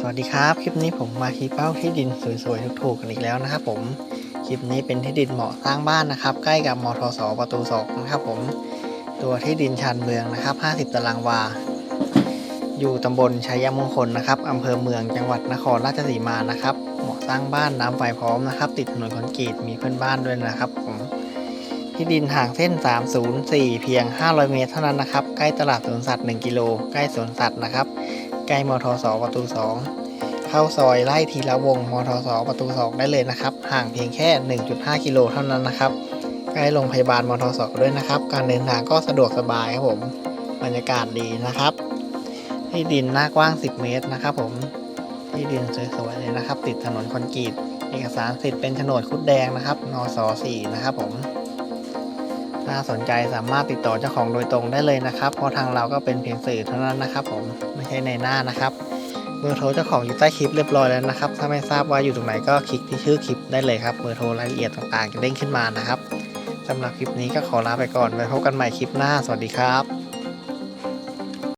สวัสดีครับ คลิปนี้ผมมาที่เป้าที่ดินสวยๆถูกๆกันอีกแล้วนะครับผม คลิปนี้เป็นที่ดินเหมาะสร้างบ้านนะครับ ใกล้กับมทสประตูสองนะครับผม ตัวที่ดินชานเมืองนะครับ 50 ตารางวา อยู่ตำบลชัยมงคลนะครับอำเภอเมืองจังหวัดนครราชสีมานะครับ เหมาะสร้างบ้านน้ำไฟพร้อมนะครับ ติดถนนคอนกรีตมีเพื่อนบ้านด้วยนะครับผมที่ดินห่างเส้น 304 เพียง 500 เมตรเท่านั้นนะครับ ใกล้ตลาดสวนสัตว์ 1 กิโล ใกล้สวนสัตว์นะครับ ใกล้มทสประตู 2 เข้าซอยไล่ทีละวงมทสประตู 2 ได้เลยนะครับ ห่างเพียงแค่ 1.5 กิโลเท่านั้นนะครับ ใกล้โรงพยาบาลมทสด้วยนะครับ การเดินทางก็สะดวกสบายครับผมบรรยากาศดีนะครับ ที่ดินหน้ากว้าง 10 เมตรนะครับผมที่ดินสวยๆเลยนะครับ ติดถนนคอนกรีตเอกสารสิทธิ์เป็นโฉนดคุดแดงนะครับนส 4 นะครับผม ถ้าสนใจสามารถติดต่อเจ้าของโดยตรงได้เลยนะครับ เพราะทางเราก็เป็นเพียงสื่อเท่านั้นนะครับ ผมไม่ใช่ในหน้านะครับเบอร์โทรเจ้าของอยู่ใต้คลิปเรียบร้อยแล้วนะครับ ถ้าไม่ทราบว่าอยู่ตรงไหนก็คลิกที่ชื่อคลิปได้เลยครับเบอร์โทรรายละเอียดต่างๆจะเด้งขึ้นมานะครับสำหรับคลิปนี้ก็ขอลาไปก่อนไว้พบกันใหม่คลิปหน้าสวัสดีครับ